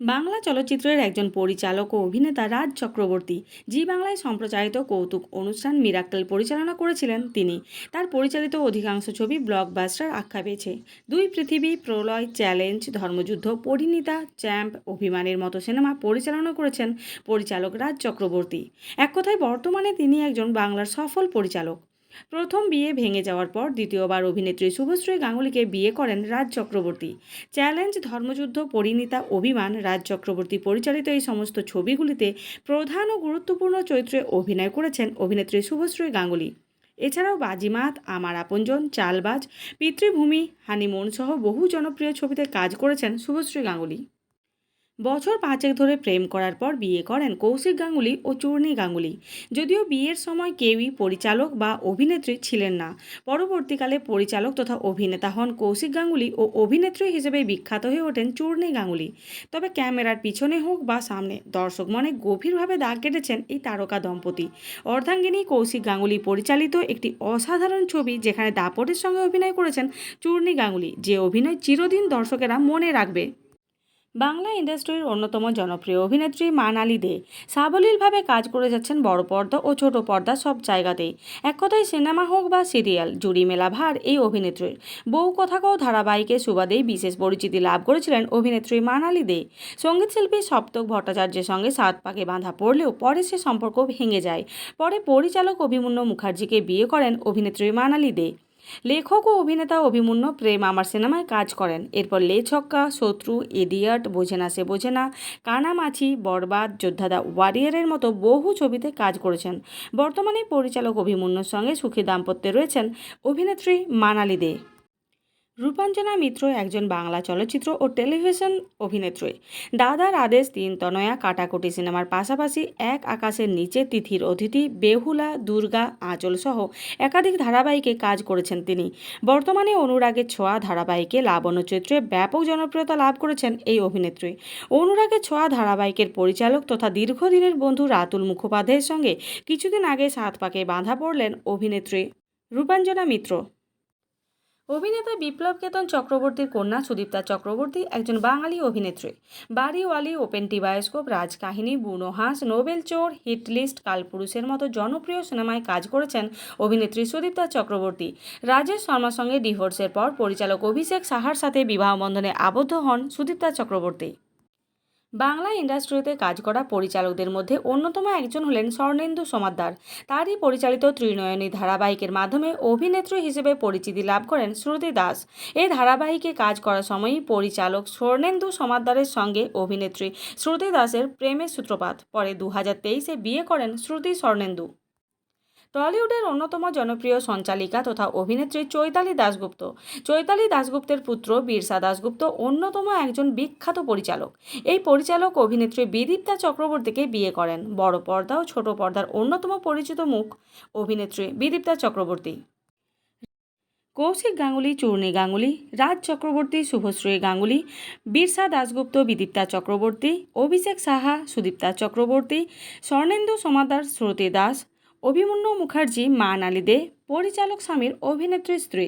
বাংলা চলচ্চিত্রের একজন পরিচালক ও অভিনেতা রাজ চক্রবর্তী, জি বাংলায় সম্প্রচারিত কৌতুক অনুষ্ঠান মিরাক্কেল পরিচালনা করেছিলেন তিনি। তার পরিচালিত অধিকাংশ ছবি ব্লকবাস্টার আখ্যা পেয়েছে। দুই পৃথিবী, প্রলয়, চ্যালেঞ্জ, ধর্মযুদ্ধ, পরিণীতা, চ্যাম্প অভিমানের মতো সিনেমা পরিচালনা করেছেন পরিচালক রাজ চক্রবর্তী। এক কথায় বর্তমানে তিনি একজন বাংলার সফল পরিচালক। প্রথম বিয়ে ভেঙে যাওয়ার পর দ্বিতীয়বার অভিনেত্রী শুভশ্রী গাঙ্গুলিকে বিয়ে করেন রাজ চক্রবর্তী। চ্যালেঞ্জ, ধর্মযুদ্ধ, পরিণীতা, অভিমান, রাজ চক্রবর্তী পরিচালিত এই সমস্ত ছবিগুলিতে প্রধান ও গুরুত্বপূর্ণ চরিত্রে অভিনয় করেছেন অভিনেত্রী শুভশ্রী গাঙ্গুলি। এছাড়াও বাজিমাত, আমার আপনজন, চালবাজ, পিতৃভূমি, হানিমুন সহ বহু জনপ্রিয় ছবিতে কাজ করেছেন শুভশ্রী গাঙ্গুলি। বছর পাঁচেক ধরে প্রেম করার পর বিয়ে করেন কৌশিক গাঙ্গুলি ও চূর্ণী গাঙ্গুলি। যদিও বিয়ের সময় কেউই পরিচালক বা অভিনেত্রী ছিলেন না। পরবর্তীকালে পরিচালক তথা অভিনেতা হন কৌশিক গাঙ্গুলি ও অভিনেত্রী হিসেবে বিখ্যাত হয়ে ওঠেন চূর্ণী গাঙ্গুলি। তবে ক্যামেরার পিছনে হোক বা সামনে, দর্শক মনে গভীরভাবে দাগ কেটেছেন এই তারকা দম্পতি। অর্ধাঙ্গিনী কৌশিক গাঙ্গুলি পরিচালিত একটি অসাধারণ ছবি যেখানে দাপটের সঙ্গে অভিনয় করেছেন চূর্ণী গাঙ্গুলি, যে অভিনয় চিরদিন দর্শকেরা মনে রাখবে। বাংলা ইন্ডাস্ট্রির অন্যতম জনপ্রিয় অভিনেত্রী মানালি দে সাবলীলভাবে কাজ করে যাচ্ছেন বড় পর্দা ও ছোট পর্দা সব জায়গাতেই। এক কথায় সিনেমা হোক বা সিরিয়াল, জুড়ি মেলা ভার এই অভিনেত্রীর। বউ কথাকেও ধারাবাহিকের সুবাদেই বিশেষ পরিচিতি লাভ করেছিলেন অভিনেত্রী মানালি দে। সঙ্গীতশিল্পী সপ্তক ভট্টাচার্যের সঙ্গে সাত পাকে বাঁধা পড়লেও পরে সে সম্পর্ক ভেঙে যায়। পরে পরিচালক অভিমন্যু মুখার্জিকে বিয়ে করেন অভিনেত্রী মানালি দে। লেখক ও অভিনেতা অভিমন্যু প্রেম আমার সিনেমায় কাজ করেন। এরপর লে ছক্কা, শত্রু এডিয়ট বোঝে না সে বোঝে না কানামাছি বরবাদ, যোদ্ধাদা, ওয়ারিয়ারের মতো বহু ছবিতে কাজ করেছেন। বর্তমানে পরিচালক অভিমন্যুর সঙ্গে সুখী দাম্পত্যে রয়েছেন অভিনেত্রী মানালি দে। রূপাঞ্জনা মিত্র একজন বাংলা চলচ্চিত্র ও টেলিভিশন অভিনেত্রী। দাদার আদেশ তিন তনয়া কাটাকুটি সিনেমার পাশাপাশি এক আকাশের নিচে তিথির অতিথি বেহুলা, দুর্গা, আঁচল সহ একাধিক ধারাবাহিকে কাজ করেছেন তিনি। বর্তমানে অনুরাগের ছোঁয়া ধারাবাহিকে লাবণ্য চরিত্রে ব্যাপক জনপ্রিয়তা লাভ করেছেন এই অভিনেত্রী। অনুরাগের ছোঁয়া ধারাবাহিকের পরিচালক তথা দীর্ঘদিনের বন্ধু রাতুল মুখোপাধ্যায়ের সঙ্গে কিছুদিন আগে সাত পাকে বাঁধা পড়লেন অভিনেত্রী রূপাঞ্জনা মিত্র। অভিনেতা বিপ্লব কেতন চক্রবর্তীর কন্যা সুদীপ্তা চক্রবর্তী একজন বাঙালি অভিনেত্রী। বাড়িওয়ালি, ওপেন বায়োস্কোপ, রাজকাহিনী, বুনো হাঁস, নোবেল চোর হিটলিস্ট কালপুরুষের মতো জনপ্রিয় সিনেমায় কাজ করেছেন অভিনেত্রী সুদীপ্তা চক্রবর্তী। রাজেশ শর্মার সঙ্গে ডিভোর্সের পর পরিচালক অভিষেক সাহার সাথে বিবাহ বন্ধনে আবদ্ধ হন সুদীপ্তা চক্রবর্তী। বাংলা ইন্ডাস্ট্রিতে কাজ করা পরিচালকদের মধ্যে অন্যতম একজন হলেন স্বর্ণেন্দু সমাদ্দার। তারই পরিচালিত ত্রিনয়নী ধারাবাহিকের মাধ্যমে অভিনেত্রী হিসেবে পরিচিতি লাভ করেন শ্রুতি দাস। এই ধারাবাহিকে কাজ করার সময়ই পরিচালক স্বর্ণেন্দু সমাদ্দারের সঙ্গে অভিনেত্রী শ্রুতি দাসের প্রেমের সূত্রপাত। পরে দু হাজার তেইশে বিয়ে করেন শ্রুতি স্বর্ণেন্দু। টলিউডের অন্যতম জনপ্রিয় সঞ্চালিকা তথা অভিনেত্রী চৈতালি দাশগুপ্ত। চৈতালি দাশগুপ্তের পুত্র বীরসা দাশগুপ্ত অন্যতম একজন বিখ্যাত পরিচালক। এই পরিচালক অভিনেত্রী বিদীপ্তা চক্রবর্তীকে বিয়ে করেন। বড় পর্দা ও ছোট পর্দার অন্যতম পরিচিত মুখ অভিনেত্রী বিদীপ্তা চক্রবর্তী। কৌশিক গাঙ্গুলি, চূর্ণী গাঙ্গুলি, রাজ চক্রবর্তী, শুভশ্রী গাঙ্গুলি, বীরসা দাশগুপ্ত বিদীপ্তা চক্রবর্তী, অভিষেক সাহা, সুদীপ্তা চক্রবর্তী, স্বর্ণেন্দু সমাদার, শ্রুতি দাস অভিমন্যু মুখার্জি মা নালিদে পরিচালক স্বামীর অভিনেত্রী স্ত্রী।